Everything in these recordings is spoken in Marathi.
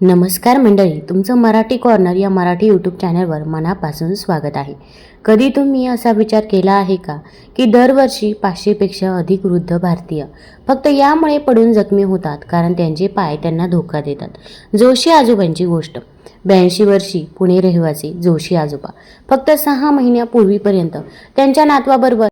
नमस्कार मंडळी तुमचं मराठी कॉर्नर या मराठी यूट्यूब चॅनलवर मनापासून स्वागत आहे. कधी तुम्ही असा विचार केला आहे का की दरवर्षी पाचशेपेक्षा अधिक वृद्ध भारतीय फक्त यामुळे पडून जखमी होतात कारण त्यांचे पाय त्यांना धोका देतात? जोशी आजोबांची गोष्ट. ब्याऐंशी वर्षी पुणे रहिवासी जोशी आजोबा. फक्त सहा महिन्यापूर्वीपर्यंत त्यांच्या नातवाबरोबर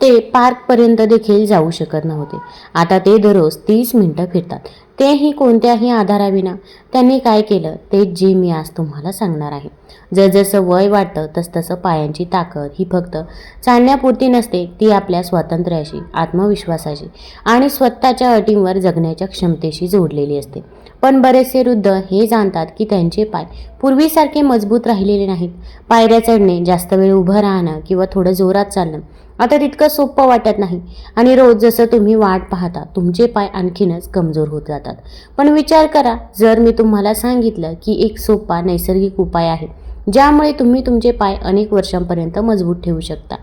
ते पार्कपर्यंत देखील जाऊ शकत नव्हते. आता ते दररोज तीस मिनटं फिरतात. तेही कोणत्याही आधाराविना. त्यांनी काय केलं? ते जे मी आज तुम्हाला सांगणार आहे. जसजसं वय वाटतं तसतसं पायांची ताकद ही फक्त चालण्यापुरती नसते ती आपल्या स्वातंत्र्याशी आत्मविश्वासाशी आणि स्वतःच्या अटींवर जगण्याच्या क्षमतेशी जोडलेली असते. पण बरेचसे वृद्ध हे जाणतात की त्यांचे पाय पूर्वीसारखे मजबूत राहिलेले नाहीत. पायऱ्या चढणे जास्त वेळ उभं राहणं किंवा थोडं जोरात चालणं आता तितकं सोपं वाटत नाही. आणि रोज जसं तुम्ही वाट पाहता तुमचे पाय आणखीनच कमजोर होत जातात. पण विचार करा जर मी तुम्हाला सांगितलं की एक सोपा नैसर्गिक उपाय आहे ज्यामुळे तुम्ही तुमचे पाय अनेक वर्षांपर्यंत मजबूत ठेवू शकता.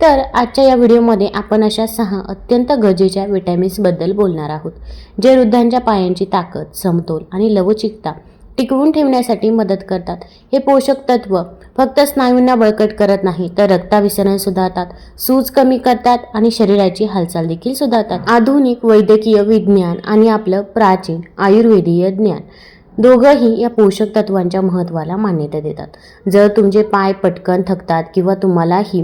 तर आजच्या या व्हिडिओमध्ये आपण अशा सहा अत्यंत गरजेच्या विटॅमिन्सबद्दल बोलणार आहोत जे वृद्धांच्या पायांची ताकद समतोल आणि लवचिकता टिकवून ठेवण्यासाठी मदत करतात. हे पोषक तत्व फक्त स्नायूंना बळकट करत नाही तर रक्ताभिसरण सुधारतात सूज कमी करतात आणि शरीराची हालचाल देखील सुधारतात. आधुनिक वैद्यकीय विज्ञान आणि आपलं प्राचीन आयुर्वेदीय ज्ञान दोघंही या पोषक तत्वांच्या महत्त्वाला मान्यता देतात. जर तुमचे पाय पटकन थकतात किंवा तुम्हालाही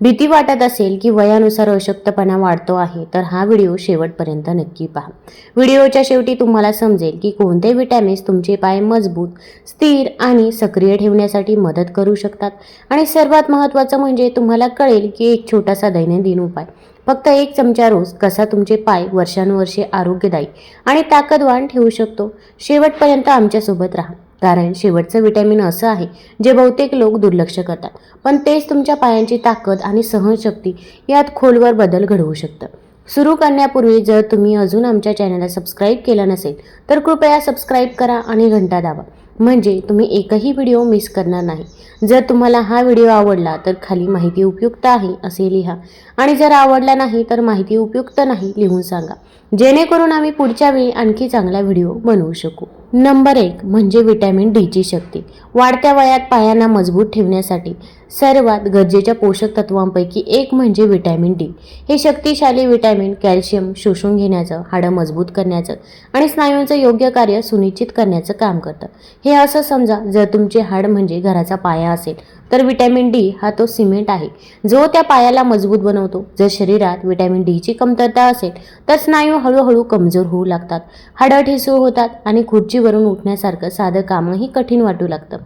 भीती वाटत असेल की वयानुसार अशक्तपणा वाढतो आहे तर हा व्हिडिओ शेवटपर्यंत नक्की पहा. व्हिडिओच्या शेवटी तुम्हाला समजेल की कोणते विटॅमिन्स तुमचे पाय मजबूत स्थिर आणि सक्रिय ठेवण्यासाठी मदत करू शकतात. आणि सर्वात महत्त्वाचं म्हणजे तुम्हाला कळेल की एक छोटासा दैनंदिन उपाय. फक्त एक चमचा रोज कसा तुमचे पाय वर्षानुवर्षे आरोग्यदायी आणि ताकदवान ठेवू शकतो शेवटपर्यंत आमच्यासोबत राहा. कारण शेवटचं विटॅमिन असं आहे जे बहुतेक लोक दुर्लक्ष करतात. पण तेच तुमच्या पायांची ताकद आणि सहनशक्ती यात खोलवर बदल घडवू शकतं. सुरू करण्यापूर्वी जर तुम्ही अजून आमच्या चॅनलला सबस्क्राईब केलं नसेल तर कृपया सबस्क्राईब करा आणि घंटा दाबा. म्हणजे तुम्ही एकही व्हिडिओ मिस करणार नाही. जर तुम्हाला हा व्हिडिओ आवडला तर खाली माहिती उपयुक्त आहे असे लिहा. आणि जर आवडला नाही तर माहिती उपयुक्त नाही लिहून सांगा. जेणेकरून आम्ही पुढच्या वेळी आणखी चांगला व्हिडिओ बनवू शकू. नंबर एक म्हणजे विटॅमिन डीची शक्ती. वाढत्या वयात पायांना मजबूत ठेवण्यासाठी सर्वात गरजेच्या पोषक तत्वांपैकी एक म्हणजे विटॅमिन डी. हे शक्तिशाली विटॅमिन कॅल्शियम शोषून घेण्याचं हाडं मजबूत करण्याचं आणि स्नायूंचं योग्य कार्य सुनिश्चित करण्याचं काम करतं. हे असं समजा जर तुमचे हाड म्हणजे घराचा पाया असेल तर विटॅमिन डी हा तो सिमेंट आहे. जो त्या पायाला मजबूत बनवतो. जर शरीरात विटॅमिन डीची कमतरता असेल तर स्नायू हळूहळू कमजोर होऊ लागतात. हाडं ठिसूळ होतात आणि खुर्चीवरून उठण्यासारखं साधं कामही कठीण वाटू लागतं.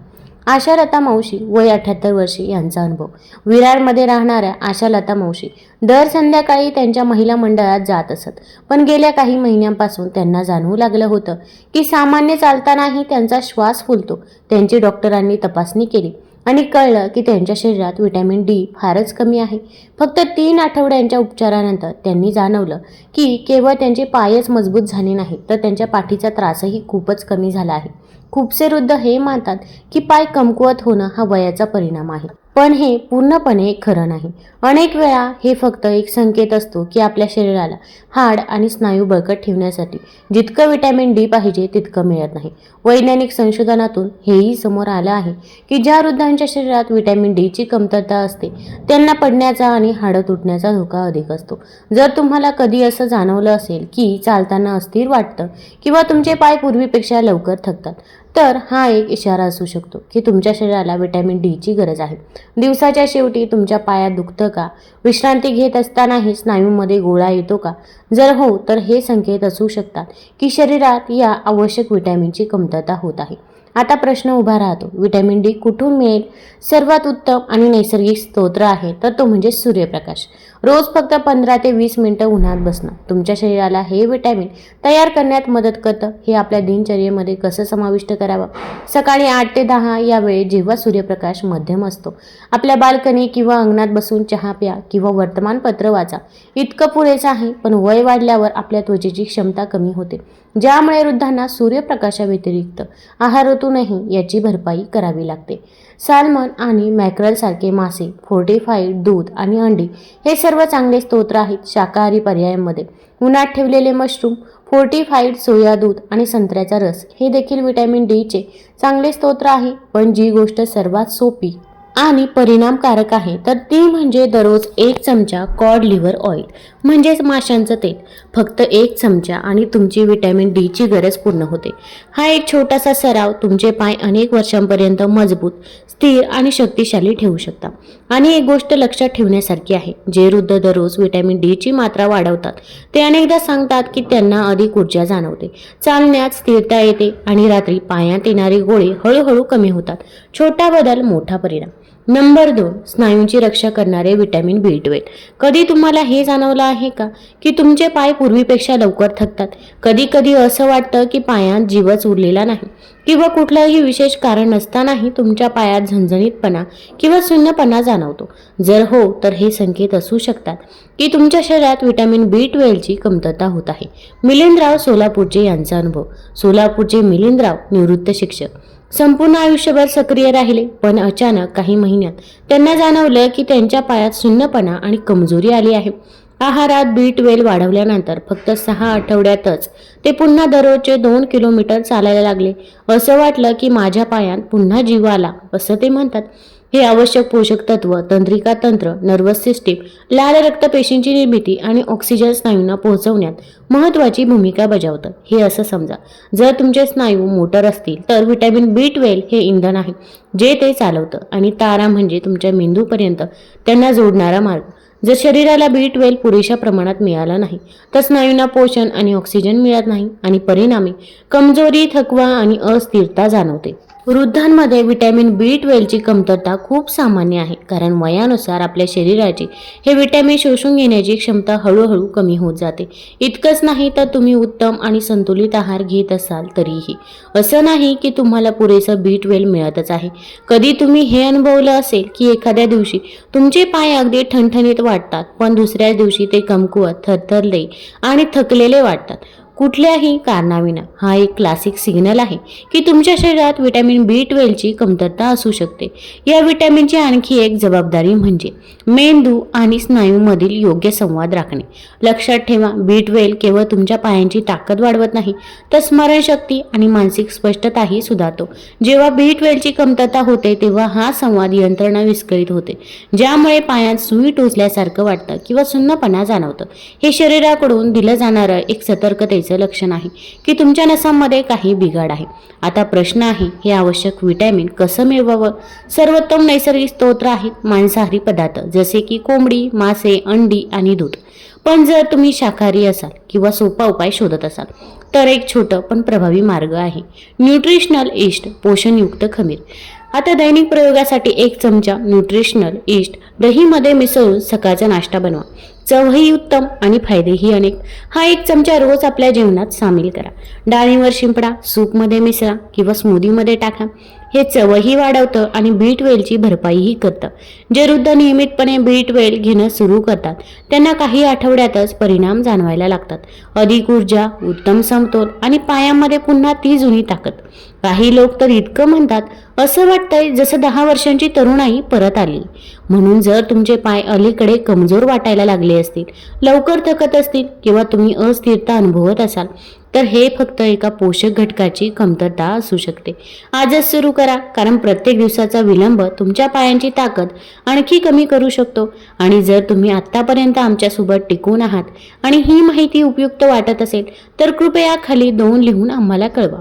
आशा लता मावशी वय अठ्याहत्तर वर्षे यांचा अनुभव. विरारमध्ये राहणाऱ्या आशा लता मावशी दर संध्याकाळी त्यांच्या महिला मंडळात जात असत. पण गेल्या काही महिन्यांपासून त्यांना जाणवू लागलं होतं की सामान्य चालतानाही त्यांचा श्वास फुलतो. त्यांची डॉक्टरांनी तपासणी केली. आणि कळलं की त्यांच्या शरीरात विटॅमिन डी फारच कमी आहे. फक्त तीन आठवड्यांच्या उपचारानंतर त्यांनी जाणवलं की केवळ त्यांचे पायच मजबूत झाले नाहीत तर त्यांच्या पाठीचा त्रासही खूपच कमी झाला आहे. खूपसे वृद्ध हे मानतात की पाय कमकुवत होणं हा वयाचा परिणाम आहे. पण हे पूर्णपणे खरं नाही. अनेक वेळा हे फक्त एक संकेत असतो की आपल्या शरीराला हाड आणि स्नायू बळकट ठेवण्यासाठी जितकं विटॅमिन डी पाहिजे तितकं मिळत नाही. वैज्ञानिक संशोधनातून हेही समोर आलं आहे की ज्या वृद्धांच्या शरीरात विटॅमिन डीची कमतरता असते त्यांना पडण्याचा आणि हाडं तुटण्याचा धोका अधिक असतो. जर तुम्हाला कधी असं जाणवलं असेल की चालताना अस्थिर वाटतं किंवा तुमचे पाय पूर्वीपेक्षा लवकर थकतात तर हा एक इशारा असू शकतो की तुमच्या शरीराला विटॅमिन डीची गरज आहे. दिवसाच्या शेवटी तुमच्या पायात दुखतं का? विश्रांती घेत असतानाही स्नायूंमध्ये गोळा येतो का? जर हो तर हे संकेत असू शकतात की शरीरात या आवश्यक विटॅमिनची कमतरता होत आहे. आता प्रश्न उभा राहतो. विटॅमिन डी कुठून मिळेल? सर्वात उत्तम आणि नैसर्गिक स्तोत्र आहे तर तो म्हणजे सूर्यप्रकाश. रोज फक्त पंधरा ते वीस मिनटं उन्हात बसणं. तुमच्या शरीराला हे विटॅमिन तयार करण्यात मदत करतं. हे आपल्या दिनचर्येमध्ये कसं समाविष्ट करावं? सकाळी आठ ते दहा या वेळेत जेव्हा सूर्यप्रकाश मध्यम असतो आपल्या बाल्कनी किंवा अंगणात बसून चहा प्या किंवा वर्तमानपत्र वाचा. इतकं पुरेसं आहे पण वय वाढल्यावर आपल्या त्वचेची क्षमता कमी होते. ज्यामुळे वृद्धांना सूर्यप्रकाशाव्यतिरिक्त आहारातूनही याची भरपाई करावी लागते. सॅल्मन आणि मॅक्रलसारखे मासे फोर्टिफाईड दूध आणि अंडी हे सर्व चांगले स्तोत्र आहेत शाकाहारी पर्यायांमध्ये. उन्हात ठेवलेले मशरूम फोर्टिफाईड सोया दूध आणि संत्र्याचा रस हे देखील व्हिटॅमिन डीचे चांगले स्तोत्र आहे पण जी गोष्ट सर्वात सोपी आणि परिणामकारक आहे तर ती म्हणजे दररोज एक चमचा कॉड लिव्हर ऑइल. म्हणजेच माशांचं तेल. फक्त एक चमचा आणि तुमची व्हिटॅमिन डीची गरज पूर्ण होते. हा एक छोटासा सराव तुमचे पाय अनेक वर्षांपर्यंत मजबूत स्थिर आणि शक्तिशाली ठेवू शकता. आणि एक गोष्ट लक्षात ठेवण्यासारखी आहे जे वृद्ध दररोज विटॅमिन डीची मात्रा वाढवतात ते अनेकदा सांगतात की त्यांना अधिक ऊर्जा जाणवते. चालण्यात स्थिरता येते आणि रात्री पायात येणारे गोळे हळूहळू कमी होतात. छोटा बदल मोठा परिणाम. नंबर दोन स्नायूंची रक्षा करणारे विटॅमिन बी ट्वेल्व. कधी तुम्हाला हे जाणवलं आहे का? की तुमचे पाय पूर्वीपेक्षा लवकर थकतात. कधी कधी असं वाटतं की पायात जीवच उरलेला नाही. किंवा कुठलंही विशेष कारण नसतानाही तुमच्या पायात झणझणीतपणा किंवा शून्यपणा जाणवतो. जर हो तर हे संकेत असू शकतात की तुमच्या शरीरात विटॅमिन बी ट्वेल्वची कमतरता होत आहे. मिलिंदराव सोलापूरचे यांचा अनुभव. सोलापूरचे मिलिंदराव निवृत्त शिक्षक. संपूर्ण आयुष्यभर सक्रिय राहिले. पण अचानक काही महिन्यात त्यांना जाणवलं की त्यांच्या पायात सुन्नपणा आणि कमजोरी आली आहे. आहारात बी ट्वेल्व वाढवल्यानंतर फक्त सहा आठवड्यातच ते पुन्हा दररोजचे दोन किलोमीटर चालायला लागले. असं वाटलं की माझ्या पायात पुन्हा जीव आला असं ते म्हणतात. हे आवश्यक पोषक तत्व तंत्रिका तंत्र नर्वस सिस्टीम लाल रक्तपेशींची निर्मिती आणि ऑक्सिजन स्नायूंना पोहोचवण्यात महत्त्वाची भूमिका बजावतं हे असं समजा. जर तुमचे स्नायू मोटर असतील तर व्हिटॅमिन बी ट्वेल्व हे इंधन आहे जे ते चालवतं आणि तारा म्हणजे तुमच्या मेंदूपर्यंत त्यांना जोडणारा मार्ग. जर शरीराला बी ट्वेल्व पुरेशा प्रमाणात मिळाला नाही तर स्नायूंना पोषण आणि ऑक्सिजन मिळत नाही आणि परिणामी कमजोरी थकवा आणि अस्थिरता जाणवते. वृद्धांमध्ये व्हिटॅमिन बी ट्वेल्वची कमतरता खूप सामान्य आहे कारण वयानुसार आपल्या शरीराची हे व्हिटॅमिन शोषून घेण्याची क्षमता हळूहळू कमी होत जाते. इतकंच नाही तर तुम्ही उत्तम आणि संतुलित आहार घेत असाल तरीही. असं नाही की तुम्हाला पुरेसं बी ट्वेल्व मिळतच आहे. कधी तुम्ही हे अनुभवलं असेल की एखाद्या दिवशी तुमचे पाय अगदी ठणठणीत वाटतात पण दुसऱ्या दिवशी ते कमकुवत थरथरले आणि थकलेले वाटतात. कुठल्याही कारणाविना हा एक क्लासिक सिग्नल आहे की तुमच्या शरीरात विटॅमिन बी ट्वेल्वची कमतरता असू शकते. या विटॅमिनची आणखी एक जबाबदारी म्हणजे मेंदू आणि स्नायूमधील योग्य संवाद राखणे. लक्षात ठेवा बी ट्वेल्व केवळ तुमच्या पायांची ताकद वाढवत नाही तर स्मरणशक्ती आणि मानसिक स्पष्टताही सुधारतो. जेव्हा बी ट्वेल्वची कमतरता होते तेव्हा हा संवाद यंत्रणा विस्कळीत होते ज्यामुळे पायात सुई टोचल्यासारखं वाटतं किंवा सुन्नपणा जाणवतं. हे शरीराकडून दिलं जाणारं एक सतर्कतेचं लक्षण आहे की तुमच्या नसांमध्ये काही बिघाड आहे. आता प्रश्न आहे हे आवश्यक विटॅमिन कसं मिळवावं? सर्वोत्तम नैसर्गिक स्तोत्र आहेत मांसाहारी पदार्थ जसे की कोंबडी मासे अंडी आणि दूध. पण जर तुम्ही शाकाहारी असाल किंवा सोपा उपाय शोधत असाल तर एक छोटं पण प्रभावी मार्ग आहे. न्यूट्रिशनल इस्ट पोषणयुक्त खमीर. आता दैनिक प्रयोगासाठी एक चमचा न्यूट्रिशनल इस्ट दहीमध्ये मिसळून सकाळचा नाश्ता बनवा. चवही उत्तम आणि फायदेही अनेक. हा एक चमचा रोज आपल्या जेवणात सामील करा. डाळीवर शिंपडा सूपमध्ये मिसळा किंवा स्मूदीमध्ये टाका. हे चवही वाढवतं आणि बीट वेलची भरपाईही करतं. जे वृद्ध नियमितपणे बीट वेल घेणं सुरू करतात. त्यांना काही आठवड्यातच परिणाम जाणवायला लागतात. अधिक ऊर्जा उत्तम समतोल आणि पायामध्ये पुन्हा ती जुनी ताकद. काही लोक तर इतकं म्हणतात असं वाटतंय जसं दहा वर्षांची तरुणाई परत आली. म्हणून जर तुमचे पाय अलीकडे कमजोर वाटायला लागले असतील लवकर थकत असतील किंवा तुम्ही अस्थिरता अनुभवत असाल तर हे फक्त एका पोषक घटकाची कमतरता असू शकते. आजच सुरू करा कारण प्रत्येक दिवसाचा विलंब तुमच्या पायांची ताकद आणखी कमी करू शकतो. आणि जर तुम्ही आत्तापर्यंत आमच्यासोबत टिकून आहात आणि ही माहिती उपयुक्त वाटत असेल तर कृपया खाली दोन लिहून आम्हाला कळवा.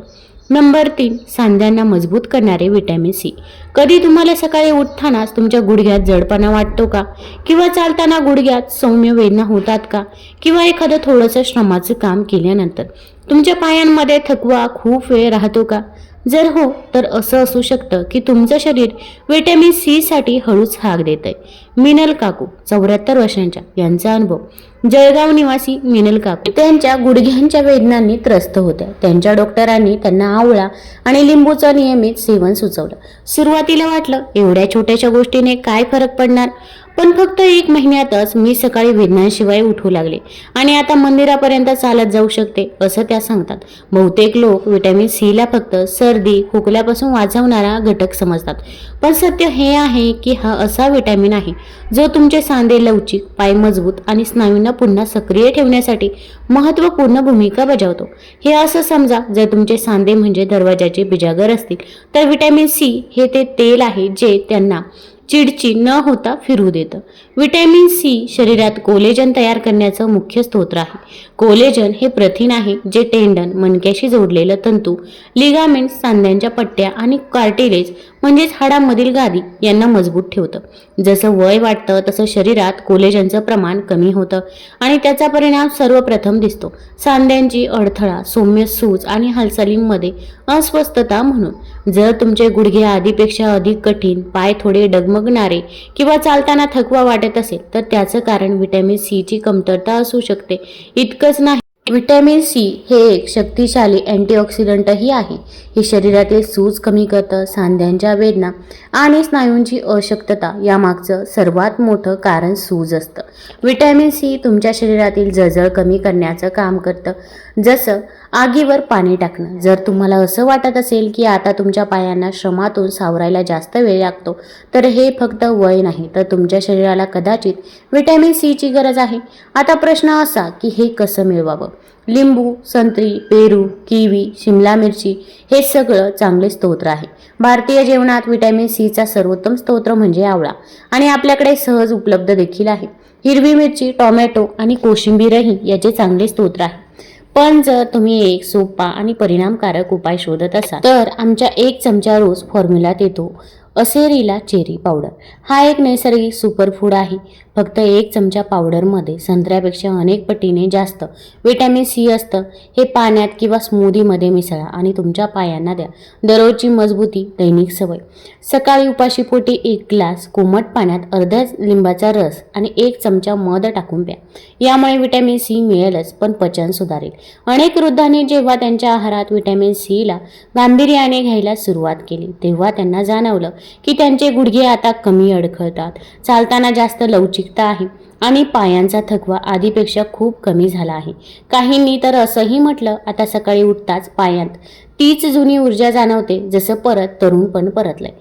नंबर तीन सांध्यांना मजबूत करणारे व्हिटॅमिन सी कधी तुम्हाला सकाळी उठतानाच तुमच्या गुडघ्यात जडपणा वाटतो का? किंवा चालताना गुडघ्यात सौम्य वेदना होतात का? किंवा एखादं थोडंसं श्रमाचं काम केल्यानंतर तुमच्या पायांमध्ये थकवा खूप वेळ राहतो का? जर हो तर असं असू शकतं की तुमचं शरीर व्हिटॅमिन सी साठी हळूच हाक देत आहे मिनल काकू चौऱ्याहत्तर वर्षांच्या यांचा अनुभव. जळगाव निवासी मिनल काकू. त्यांच्या गुडघ्यांच्या वेदनांनी त्रस्त होत्या. त्यांच्या डॉक्टरांनी त्यांना आवळा आणि लिंबूचं नियमित सेवन सुचवलं. सुरुवातीला वाटलं एवढ्या छोट्याशा गोष्टीने काय फरक पडणार? पण फक्त एक महिन्यातच मी सकाळी वेदनांशिवाय उठू लागले. आणि आता मंदिरापर्यंत चालत जाऊ शकते असं त्या सांगतात. बहुतेक लोक विटॅमिन सीला फक्त सर्दी खोकल्यापासून वाचवणारा घटक समजतात. पण सत्य हे आहे की हा असा विटॅमिन आहे जो तुमचे सांधे लवचिक पाय मजबूत आणि स्नायूंना पुन्हा सक्रिय ठेवण्यासाठी महत्त्वपूर्ण भूमिका बजावतो. हे असं समजा जर तुमचे सांधे म्हणजे दरवाजाचे बिजागर असतील तर विटॅमिन सी हे ते तेल आहे जे त्यांना चिडचिड न होता फिरू देतं. विटॅमिन सी शरीरात कोलेजन तयार करण्याचं मुख्य स्तोत्र आहे. कोलेजन हे प्रथिन आहे जे टेंडन मणक्याशी जोडलेलं तंतू लिगामेंट सांध्यांच्या पट्ट्या आणि कार्टिलेज म्हणजेच हाडांमधील गादी यांना मजबूत ठेवतं. जसं वय वाटतं तसं शरीरात कोलेजनचं प्रमाण कमी होतं आणि त्याचा परिणाम सर्वप्रथम दिसतो. सांध्यांची अडथळा सौम्य सूज आणि हालचालींमध्ये अस्वस्थता म्हणून. जर तुमचे गुडघे आधीपेक्षा अधिक कठीण पाय थोडे डगमगणारे किंवा चालताना थकवा वाटत असेल तर त्याचं कारण व्हिटॅमिन सीची कमतरता असू शकते. इतकंच नाही व्हिटॅमिन सी हे एक शक्तिशाली अँटीऑक्सिडंटही आहे. हे शरीरातील सूज कमी करतं सांध्यांच्या वेदना आणि स्नायूंची अशक्तता यामागचं सर्वात मोठं कारण सूज असतं. व्हिटॅमिन सी तुमच्या शरीरातील जळजळ कमी करण्याचं काम करतं. जसं आगीवर पाणी टाकणं. जर तुम्हाला असं वाटत असेल की आता तुमच्या पायांना श्रमातून सावरायला जास्त वेळ लागतो तर हे फक्त वय नाही तर तुमच्या शरीराला कदाचित व्हिटॅमिन सीची गरज आहे. आता प्रश्न असा की हे कसं मिळवावं? लिंबू संत्री पेरू किवी शिमला मिरची हे सगळं चांगले स्तोत्र आहे. भारतीय जेवणात विटॅमिन सीचा सर्वोत्तम स्तोत्र म्हणजे आवळा. आणि आपल्याकडे सहज उपलब्ध देखील आहे. हिरवी मिरची टोमॅटो आणि कोशिंबीरही याचे चांगले स्तोत्र आहे. पण जर तुम्ही एक सोपा आणि परिणामकारक उपाय शोधत असाल तर आमच्या एक चमचा रोज फॉर्म्युलात येतो असेरीला चेरी पावडर हा एक नैसर्गिक सुपरफूड आहे. फक्त एक चमचा पावडरमध्ये संत्र्यापेक्षा अनेक पटीने जास्त विटॅमिन सी असतं. हे पाण्यात किंवा स्मूदीमध्ये मिसळा आणि तुमच्या पायांना द्या. दररोजची मजबूती दैनिक सवय. सकाळी उपाशीपोटी एक ग्लास कोमट पाण्यात अर्ध्या लिंबाचा रस आणि एक चमचा मध टाकून प्या. यामुळे विटॅमिन सी मिळेलच पण पचन सुधारेल. अनेक वृद्धांनी जेव्हा त्यांच्या आहारात विटॅमिन सीला गांभीर्याने घ्यायला सुरुवात केली तेव्हा त्यांना जाणवलं की त्यांचे गुडघे आता कमी अडखळतात. चालताना जास्त लवचिक लवचिकता आहे. आणि पायांचा थकवा आधीपेक्षा खूप कमी झाला आहे. काहींनी तर असंही म्हटलं आता सकाळी उठताच पायांत तीच जुनी ऊर्जा जाणवते जसं परत तरुणपण परतलंय.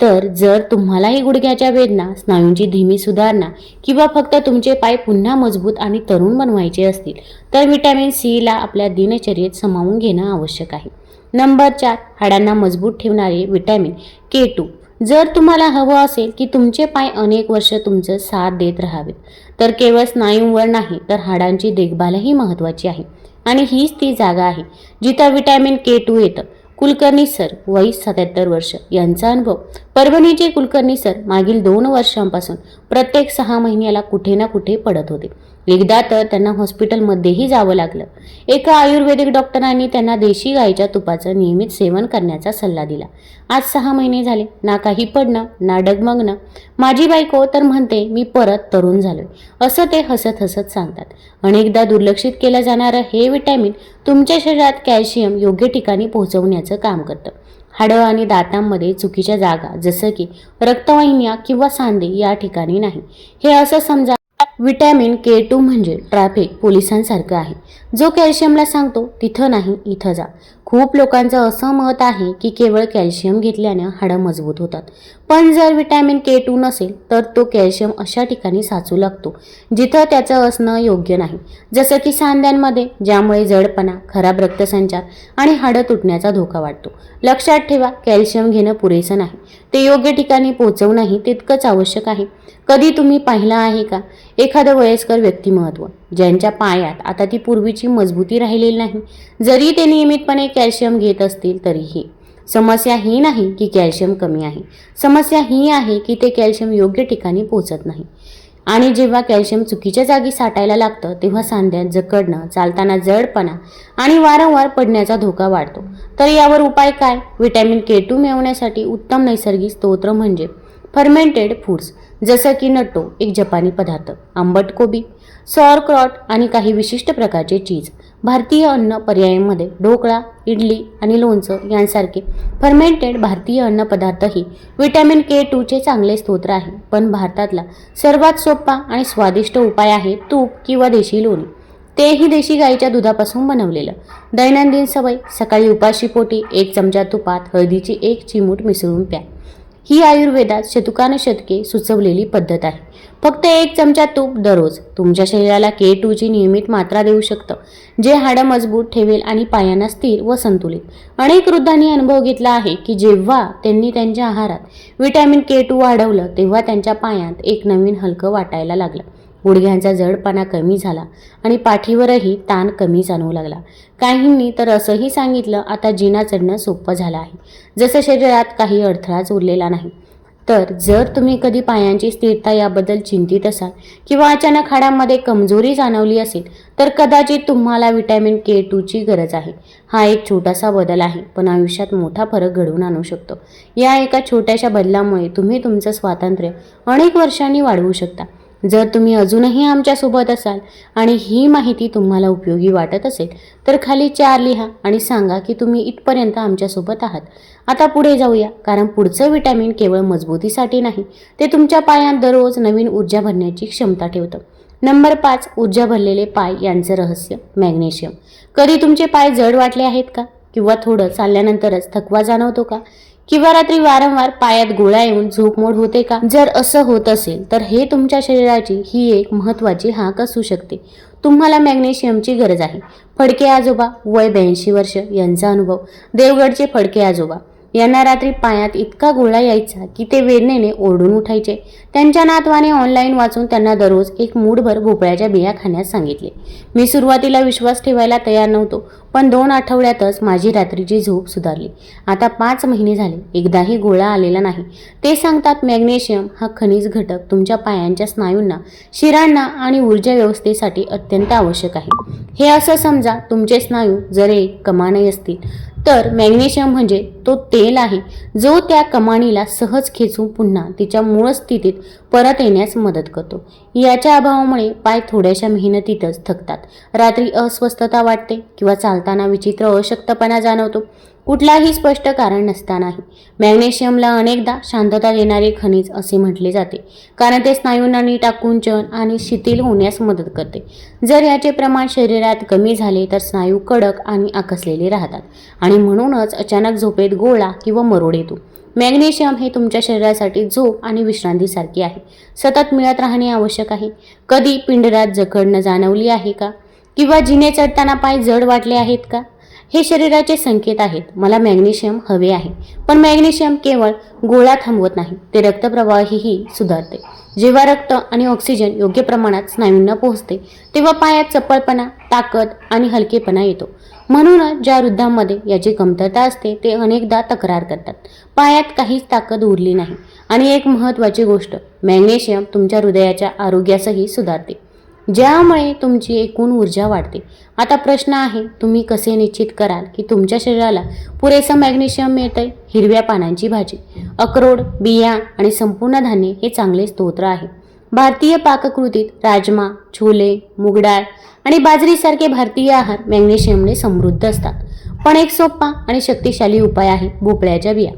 तर जर तुम्हालाही गुडघ्याच्या वेदना स्नायूंची धीमी सुधारणा किंवा फक्त तुमचे पाय पुन्हा मजबूत आणि तरुण बनवायचे असतील तर व्हिटॅमिन सीला आपल्या दिनचर्येत सामावून घेणं आवश्यक आहे. नंबर चार हाडांना मजबूत ठेवणारे विटॅमिन के टू. जर तुम्हाला हवं असेल की तुमचे पाय अनेक वर्ष तुमचं साथ देत राहावेत तर केवळ स्नायूंवर नाही तर हाडांची देखभालही महत्त्वाची आहे. आणि हीच ती जागा आहे जिथं विटॅमिन के टू येतं. कुलकर्णी सर वय सत्याहत्तर वर्ष यांचा अनुभव. परभणीचे कुलकर्णी सर मागील दोन वर्षांपासून प्रत्येक सहा महिन्याला कुठे ना कुठे पडत होते. एकदा तर त्यांना हॉस्पिटलमध्येही जावं लागलं. एका आयुर्वेदिक डॉक्टरांनी त्यांना देशी गाईच्या तुपाचं नियमित सेवन करण्याचा सल्ला दिला. आज सहा महिने झाले. ना काही पडणं ना डगमगणं. माझी बायको तर म्हणते मी परत तरुण झालोय. असं ते हसत हसत सांगतात. अनेकदा दुर्लक्षित केलं जाणारं हे विटॅमिन तुमच्या शरीरात कॅल्शियम योग्य ठिकाणी पोहोचवण्याचं काम करतं. हाडं आणि दातांमध्ये चुकीच्या जागा जसं की रक्तवाहिन्या किंवा सांधे या ठिकाणी नाही. हे असं समजा विटॅमिन के टू म्हणजे ट्रॅफिक पोलिसांसारखं आहे. जो कॅल्शियमला सांगतो तिथं नाही इथं जा. खूप लोकांचं असं मत आहे की केवळ कॅल्शियम घेतल्यानं हाडं मजबूत होतात. पण जर विटॅमिन के टू नसेल तर तो कॅल्शियम अशा ठिकाणी साचू लागतो जिथं त्याचं असणं योग्य नाही. जसं की सांध्यांमध्ये ज्यामुळे जडपणा खराब रक्तसंचार आणि हाडं तुटण्याचा धोका वाढतो. लक्षात ठेवा कॅल्शियम घेणं पुरेसं नाही. ते योग्य ठिकाणी पोहोचवणंही तितकंच आवश्यक आहे. कधी तुम्ही पाहिलं आहे का? एखादं वयस्कर व्यक्तिमत्व ज्यांच्या पायात आता ती पूर्वीची मजबूती राहिलेली नाही. जरी ते नियमितपणे कॅल्शियम घेत असतील तरीही. समस्या ही नाही की कॅल्शियम कमी आहे. समस्या ही आहे की ते कॅल्शियम योग्य ठिकाणी पोहोचत नाही. आणि जेव्हा कॅल्शियम चुकीच्या जागी साठायला लागतं तेव्हा सांध्यात जकडणं चालताना जडपणा आणि वारंवार पडण्याचा धोका वाढतो. तर यावर उपाय काय? व्हिटॅमिन के टू मिळवण्यासाठी उत्तम नैसर्गिक स्तोत्र म्हणजे फर्मेंटेड फूड्स जसं की नट्टो एक जपानी पदार्थ आंबट कोबी. सॉरक्रॉट आणि काही विशिष्ट प्रकारचे चीज भारतीय अन्न पर्यायांमध्ये ढोकळा इडली आणि लोणचं यांसारखे फर्मेंटेड भारतीय अन्नपदार्थही विटॅमिन के टूचे चांगले स्तोत्र आहे. पण भारतातला सर्वात सोपा आणि स्वादिष्ट उपाय आहे तूप किंवा देशी लोणी. तेही देशी गाईच्या दुधापासून बनवलेलं. दैनंदिन सवय सकाळी उपाशीपोटी एक चमचा तुपात हळदीची एक चिमूट मिसळून प्या. ही आयुर्वेदात शतकानुशतके सुचवलेली पद्धत आहे. फक्त एक चमचा तूप दररोज. तुमच्या शरीराला के टूची नियमित मात्रा देऊ शकतं जे हाडं मजबूत ठेवेल आणि पायांना स्थिर व संतुलित. अनेक वृद्धांनी अनुभव घेतला आहे की जेव्हा त्यांनी त्यांच्या आहारात विटॅमिन के टू वाढवलं तेव्हा त्यांच्या पायांत एक नवीन हलकं वाटायला लागलं. गुडघ्यांचा जडपणा कमी झाला आणि पाठीवरही ताण कमी जाणवू लागला. काहींनी तर असंही सांगितलं आता जिना चढणं सोपं झालं आहे. जसं शरीरात काही अडथळाच उरलेला नाही. तर जर तुम्ही कधी पायांची स्थिरता याबद्दल चिंतित असाल किंवा अचानक हाडांमध्ये कमजोरी जाणवली असेल तर कदाचित तुम्हाला विटॅमिन के टूची गरज आहे. हा एक छोटासा बदल आहे पण आयुष्यात मोठा फरक घडवून आणू शकतो. या एका छोट्याशा बदलामुळे तुम्ही तुमचं स्वातंत्र्य अनेक वर्षांनी वाढवू शकता. जर तुम्ही अजूनही आमच्यासोबत असाल आणि ही माहिती तुम्हाला उपयोगी वाटत असेल तर खाली चार लिहा आणि सांगा की तुम्ही इथपर्यंत आमच्यासोबत आहात. आता पुढे जाऊया कारण पुढचं विटॅमिन केवळ मजबूतीसाठी नाही ते तुमच्या पायात दररोज नवीन ऊर्जा भरण्याची क्षमता ठेवतं. नंबर पाच ऊर्जा भरलेले पाय यांचं रहस्य मॅग्नेशियम. कधी तुमचे पाय जड वाटले आहेत का? किंवा थोडं चालल्यानंतरच थकवा जाणवतो का? किंवा रात्री वारंवार पायात गोळ्या येऊन झोपमोड होते का? जर असं होत असेल तर हे तुमच्या शरीराची ही एक महत्त्वाची हाक असू शकते. तुम्हाला मॅग्नेशियमची गरज आहे. फडके आजोबा वय ब्याऐंशी वर्ष यांचा अनुभव. देवगडचे फडके आजोबा. यांना रात्री पायात इतका गोळा यायचा की ते वेदनेने ओरडून उठायचे. त्यांच्या नातवाने ऑनलाईन वाचून त्यांना दररोज एक मूठभर भोपळ्याच्या बिया खाण्यास सांगितले. मी सुरुवातीला विश्वास ठेवायला तयार नव्हतो पण दोन आठवड्यातच माझी रात्रीची झोप सुधारली. आता पाच महिने झाले एकदाही गोळा आलेला नाही. ते सांगतात मॅग्नेशियम हा खनिज घटक तुमच्या पायांच्या स्नायूंना शिरांना आणि ऊर्जा व्यवस्थेसाठी अत्यंत आवश्यक आहे. हे असं समजा तुमचे स्नायू जर एक कमानही असतील तर मॅग्नेशियम म्हणजे तो तेल आहे जो त्या कमानीला सहज खेचून पुन्हा तिच्या मूळ स्थितीत परत येण्यास मदत करतो. याच्या अभावामुळे पाय थोड्याशा मेहनतीतच थकतात. रात्री अस्वस्थता वाटते किंवा चालताना विचित्र अशक्तपणा जाणवतो. कुठलाही स्पष्ट कारण नसतानाही. मॅग्नेशियमला अनेकदा शांतता देणारे खनिज असे म्हटले जाते. कारण ते स्नायूंना नीट आकुंचन आणि शिथिल होण्यास मदत करते. जर याचे प्रमाण शरीरात कमी झाले तर स्नायू कडक आणि आकसलेले राहतात. आणि म्हणूनच अचानक झोपेत गोळा किंवा मरोड येतो. मॅग्नेशियम हे तुमच्या शरीरासाठी झोप आणि विश्रांतीसारखे आहे. सतत मिळत राहणे आवश्यक आहे. कधी पिंडरात जखडणं जाणवली आहे का? किंवा जिने चढताना पाय जड वाटले आहेत का? हे शरीराचे संकेत आहेत. मला मॅग्नेशियम हवे आहे. पण मॅग्नेशियम केवळ गोळ्या थांबवत नाही ते रक्तप्रवाहीही सुधारते. जेव्हा रक्त आणि ऑक्सिजन योग्य प्रमाणात स्नायूंना पोहोचते तेव्हा पायात चपळपणा ताकद आणि हलकेपणा येतो. म्हणूनच ज्या वृद्धांमध्ये याची कमतरता असते ते अनेकदा तक्रार करतात. पायात काहीच ताकद उरली नाही. आणि एक महत्त्वाची गोष्ट मॅग्नेशियम तुमच्या हृदयाच्या आरोग्यासही सुधारते. ज्यामुळे तुमची एकूण ऊर्जा वाढते. आता प्रश्न आहे तुम्ही कसे निश्चित कराल की तुमच्या शरीराला पुरेसं मॅग्नेशियम मिळतंय? हिरव्या पानांची भाजी. अक्रोड बिया आणि संपूर्ण धान्य हे चांगले स्तोत्र आहे. भारतीय पाककृतीत राजमा छोले मुगडाळ आणि बाजरीसारखे भारतीय आहार मॅग्नेशियमने समृद्ध असतात. पण एक सोपा आणि शक्तिशाली उपाय आहे भोपळ्याच्या बिया.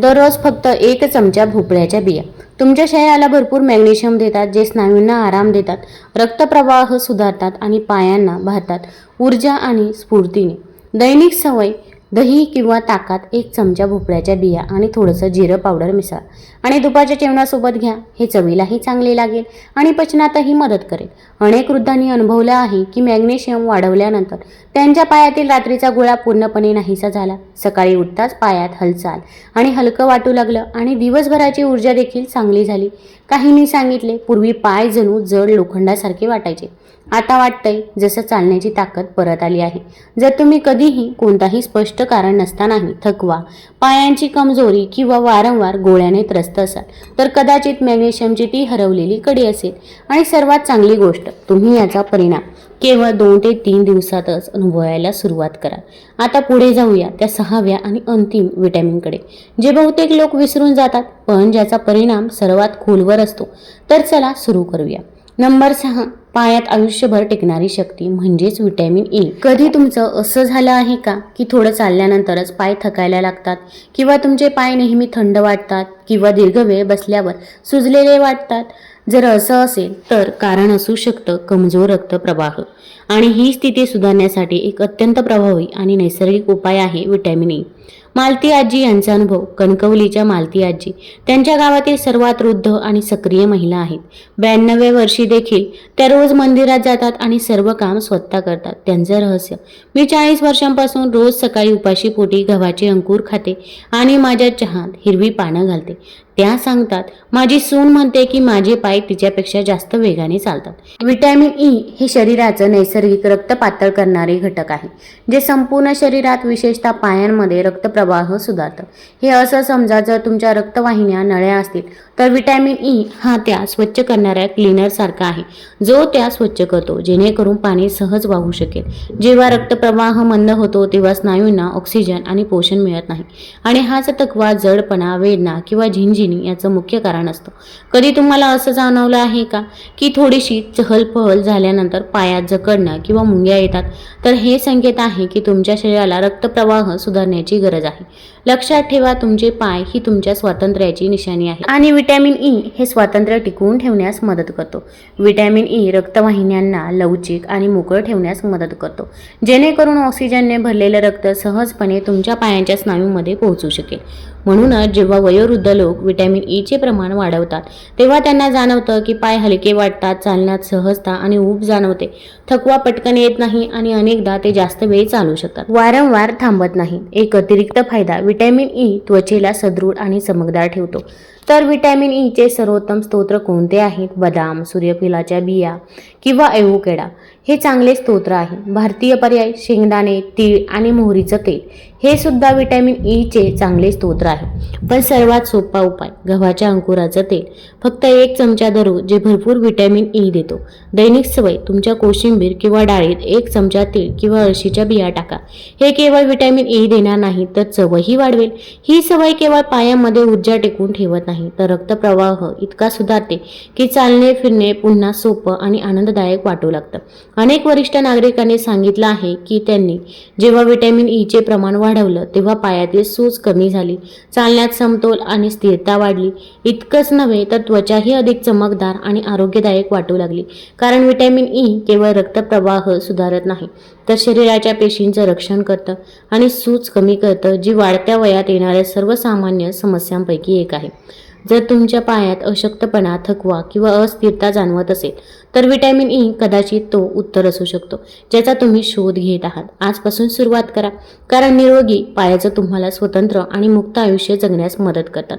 दररोज फक्त एक चमचा भोपळ्याच्या बिया. तुमच्या शरीराला भरपूर मॅग्नेशियम देतात जे स्नायूंना आराम देतात रक्तप्रवाह सुधारतात आणि पायांना भारतात ऊर्जा आणि स्फूर्तीने. दैनिक सवय दही किंवा ताकात एक चमचा भोपळ्याच्या बिया आणि थोडंसं जिरं पावडर मिसळा. आणि दुपारच्या जेवणासोबत घ्या. हे चवीलाही चांगले लागेल आणि पचनातही मदत करेल. अनेक वृद्धांनी अनुभवलं आहे की मॅग्नेशियम वाढवल्यानंतर त्यांच्या पायातील रात्रीचा गोळा पूर्णपणे नाहीसा झाला. सकाळी उठताच पायात हलचाल आणि हलकं वाटू लागलं आणि दिवसभराची ऊर्जा देखील चांगली झाली. काहींनी सांगितले पूर्वी पाय जणू जड लोखंडासारखे वाटायचे. आता वाटतंय जसं चालण्याची ताकद परत आली आहे. जर तुम्ही कधीही कोणताही स्पष्ट कारण नसतानाही थकवा पायांची कमजोरी किंवा वारंवार गोळ्याने त्रस्त असाल तर कदाचित मॅग्नेशियमची ती हरवलेली कडी असेल. आणि सर्वात चांगली गोष्ट तुम्ही याचा परिणाम केवळ दोन ते तीन दिवसातच अनुभवायला सुरुवात करा. आता पुढे जाऊया त्या सहाव्या आणि अंतिम विटॅमिनकडे जे बहुतेक लोक विसरून जातात पण ज्याचा परिणाम सर्वात खोलवर असतो. तर चला सुरू करूया. नंबर सहा पायात आयुष्यभर टिकणारी शक्ती म्हणजेच विटॅमिन ई कधी तुमचं असं झालं आहे का की थोडं चालल्यानंतरच पाय थकायला लागतात किंवा तुमचे पाय नेहमी थंड वाटतात किंवा दीर्घ वेळ बसल्यावर सुजलेले वाटतात? जर असं असेल तर कारण असू शकतं कमजोर रक्तप्रवाह. आणि ही स्थिती सुधारण्यासाठी एक अत्यंत प्रभावी आणि नैसर्गिक उपाय आहे व्हिटॅमिन ई मालती आजी यांचा अनुभव. कणकवलीच्या मालती आजी. त्यांच्या गावातील सर्वात वृद्ध आणि सक्रिय महिला आहेत. ब्याण्णव्या वर्षी देखील त्या रोज मंदिरात जातात आणि सर्व काम स्वतः करतात. त्यांचं रहस्य. मी चाळीस वर्षांपासून रोज सकाळी उपाशी पोटी गव्हाचे अंकुर खाते आणि माझ्या चहात हिरवी पानं घालते. त्या सांगतात माझी सून म्हणते की माझे पाय तिच्यापेक्षा जास्त वेगाने चालतात. व्हिटॅमिन ई e हे शरीराचं नैसर्गिक रक्त पातळ करणारे घटक आहे जे संपूर्ण शरीरात विशेषतः पायांमध्ये रक्तप्रवाह सुधारतं. हे असं समजा जर तुमच्या रक्तवाहिन्या नळ्या असतील तर विटॅमिन ई e हा त्या स्वच्छ करणाऱ्या क्लिनरसारखा आहे जो त्या स्वच्छ करतो जेणेकरून पाणी सहज वाहू शकेल. जेव्हा रक्तप्रवाह मंद होतो तेव्हा स्नायूंना ऑक्सिजन आणि पोषण मिळत नाही. आणि हाच तकवा जडपणा वेदना किंवा झिंझिनी याचं मुख्य कारण असतं. कधी तुम्हाला असं जाणवलं आहे का की थोडीशी चहलपहल झाल्यानंतर पायात जकडणं किंवा मुंग्या येतात? तर हे संकेत आहे की तुमच्या शरीराला रक्तप्रवाह सुधारण्याची गरज आहे. लक्षात ठेवा तुमचे पाय ही तुमच्या स्वातंत्र्याची निशाणी आहे आणि व्हिटॅमिन ई हे स्वातंत्र्य टिकवून ठेवण्यास मदत करतो. व्हिटॅमिन ई रक्तवाहिन्यांना लवचिक आणि मोकळ ठेवण्यास मदत करतो जेणेकरून ऑक्सिजनने भरलेले रक्त सहजपणे तुमच्या पायांच्या स्नायूमध्ये पोहोचू शकेल. म्हणूनच जेव्हा वयोवृद्ध लोक विटॅमिन ईचे e प्रमाण वाढवतात तेव्हा त्यांना जाणवतं की पाय हलके वाटतात चालण्यात सहजता आणि ऊब जाणवते. थकवा पटकन येत नाही आणि अनेकदा ते जास्त वेळ चालू शकतात. वारंवार थांबत नाही. एक अतिरिक्त फायदा विटॅमिन ई e त्वचेला सदृढ आणि चमकदार ठेवतो. तर व्हिटॅमिन e ईचे सर्वोत्तम स्तोत्र कोणते आहेत? बदाम सूर्यफुलाच्या बिया किंवा एवोकेडा. हे चांगले स्तोत्र आहे. भारतीय पर्याय शेंगदाणे तीळ आणि मोहरीचं तेल हे सुद्धा व्हिटॅमिन e ईचे चांगले स्तोत्र आहे. पण सर्वात सोपा उपाय गव्हाच्या अंकुराचं तेल. फक्त एक चमचा धरू जे भरपूर व्हिटॅमिन ई देतो. दैनिक सवय तुमच्या कोशिंबीर किंवा डाळीत एक चमचा तेल किंवा अळशीच्या बिया टाका. हे केवळ व्हिटॅमिन ई देणार नाही तर चवही वाढवेल. ही सवय केवळ पायामध्ये ऊर्जा टिकून ठेवत नाही. तर रक्तप्रवाह इतका सुधारते की चालणे फिरणे पुन्हा सोपं आणि आनंददायक वाटू लागतं. अनेक वरिष्ठ नागरिकांनी सांगितलं आहे की त्यांनी जेव्हा व्हिटॅमिन e ईचे प्रमाण वाढवलं तेव्हा पायातील सूज कमी झाली चालण्यात समतोल आणि स्थिरता वाढली. इतकंच नव्हे तर त्वचाही अधिक चमकदार आणि आरोग्यदायक वाटू लागली. कारण व्हिटॅमिन ई केवळ रक्तप्रवाह सुधारत नाही तर शरीराच्या पेशींचं रक्षण करतं आणि सूज कमी करतं जी वाढत्या वयात येणाऱ्या सर्वसामान्य समस्यांपैकी एक आहे. जर तुमच्या पायात अशक्तपणा थकवा किंवा अस्थिरता जाणवत असेल तर विटॅमिन ई कदाचित तो उत्तर असू शकतो ज्याचा तुम्ही शोध घेत आहात. आजपासून सुरुवात करा कारण निरोगी पायाचं तुम्हाला स्वतंत्र आणि मुक्त आयुष्य जगण्यास मदत करतात.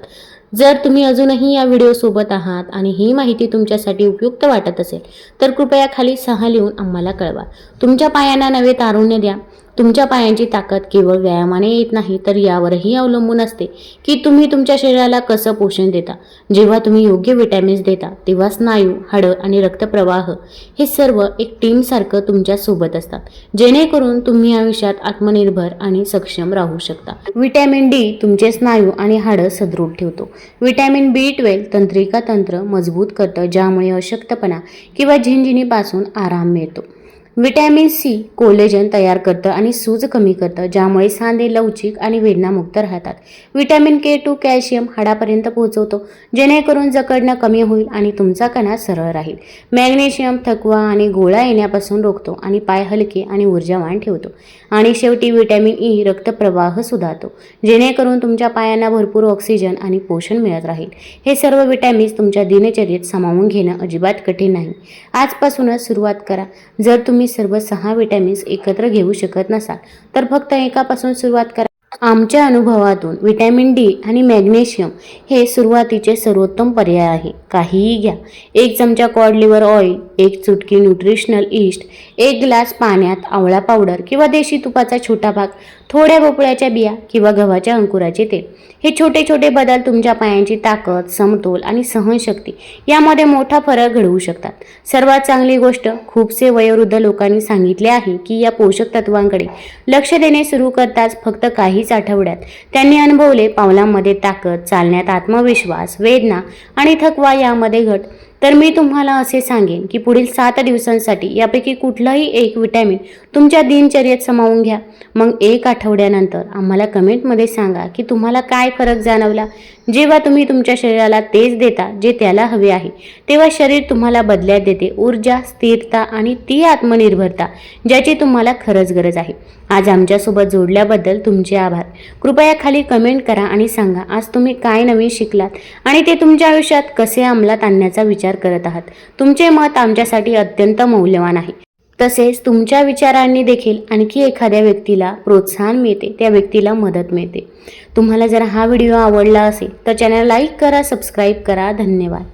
जर तुम्ही अजूनही या व्हिडिओसोबत आहात आणि ही माहिती तुमच्यासाठी उपयुक्त वाटत असेल तर कृपया खाली सहा लिहून आम्हाला कळवा. तुमच्या पायांना नवे तारुण्य द्या. तुमच्या पायांची ताकद केवळ व्यायामाने येत नाही तर यावरही अवलंबून असते की तुम्ही तुमच्या शरीराला कसं पोषण देता. जेव्हा तुम्ही योग्य विटॅमिन्स देता तेव्हा स्नायू हाडं आणि रक्तप्रवाह हे सर्व एक टीमसारखं तुमच्यासोबत असतात. जेणेकरून तुम्ही आयुष्यात आत्मनिर्भर आणि सक्षम राहू शकता. विटॅमिन डी तुमचे स्नायू आणि हाडं सदृढ ठेवतो. विटॅमिन बी ट्वेल्व तंत्रिका तंत्र मजबूत करतं ज्यामुळे अशक्तपणा किंवा झिंझिनीपासून आराम मिळतो. विटॅमिन सी कोलेजन तयार करतं आणि सूज कमी करतं ज्यामुळे सांधे लवचिक आणि वेदनामुक्त राहतात. विटॅमिन के टू कॅल्शियम हाडापर्यंत पोहोचवतो जेणेकरून जकडणं कमी होईल आणि तुमचा कणा सरळ राहील. मॅग्नेशियम थकवा आणि गोळा येण्यापासून रोखतो आणि पाय हलके आणि ऊर्जावान ठेवतो. आणि शेवटी व्हिटॅमिन ई रक्तप्रवाह सुधारतो जेणेकरून तुमच्या पायांना भरपूर ऑक्सिजन आणि पोषण मिळत राहील. हे सर्व व्हिटॅमिन्स तुमच्या दिनचर्येत सामावून घेणं अजिबात कठीण नाही. आजपासूनच सुरुवात करा. जर तुम्ही सर्व सहा विटॅमिन्स एकत्र घेऊ शकत नसाल. तर फक्त एकापासून सुरुवात करा. आमच्या अनुभवातून विटॅमिन डी आणि मॅग्नेशियम हे सुरुवातीचे सर्वोत्तम पर्याय आहे. काहीही घ्या. एक चमचा कॉड लिव्हर ऑइल एक चुटकी न्यूट्रिशनल ईस्ट एक ग्लास पाण्यात आवळा पावडर किंवा देशी तुपाचा छोटा भाग थोड्या भोपळ्याच्या बिया किंवा गव्हाच्या अंकुराचे तेल. हे छोटे छोटे बदल तुमच्या पायांची ताकद समतोल आणि सहनशक्ती यामध्ये मोठा फरक घडवू शकतात. सर्वात चांगली गोष्ट खूपसे वयोवृद्ध लोकांनी सांगितले आहे की या पोषक तत्वांकडे लक्ष देणे सुरू करताच फक्त काही काहीच आठवड्यात. त्यांनी अनुभवले पावलांमध्ये ताकद चालण्यात आत्मविश्वास वेदना आणि थकवा यामध्ये घट. तर मी तुम्हाला असे सांगेन की पुढील सात दिवसांसाठी यापैकी कुठलाही एक विटॅमिन तुमच्या दिनचर्येत सामावून घ्या. मग एक आठवड्यानंतर आम्हाला कमेंटमध्ये सांगा की तुम्हाला काय फरक जाणवला. जेव्हा तुम्ही तुमच्या शरीराला तेज देता जे त्याला हवे आहे तेव्हा शरीर तुम्हाला बदल्यात देते. ऊर्जा स्थिरता आणि ती आत्मनिर्भरता ज्याची तुम्हाला खरंच गरज आहे. आज आमच्यासोबत जोडल्याबद्दल तुमचे आभार. कृपया खाली कमेंट करा आणि सांगा आज तुम्ही काय नवीन शिकलात आणि ते तुमच्या आयुष्यात कसे अंमलात आणण्याचा विचार करत आहात? तुमचे मत आमच्यासाठी अत्यंत मौल्यवान आहे. तसेच तुमच्या विचारांनी देखील आणखी एखाद्या व्यक्तीला प्रोत्साहन मिळते त्या व्यक्तीला मदत मिळते. तुम्हाला जर हा व्हिडिओ आवडला असेल तर चॅनल लाईक करा सबस्क्राईब करा. धन्यवाद.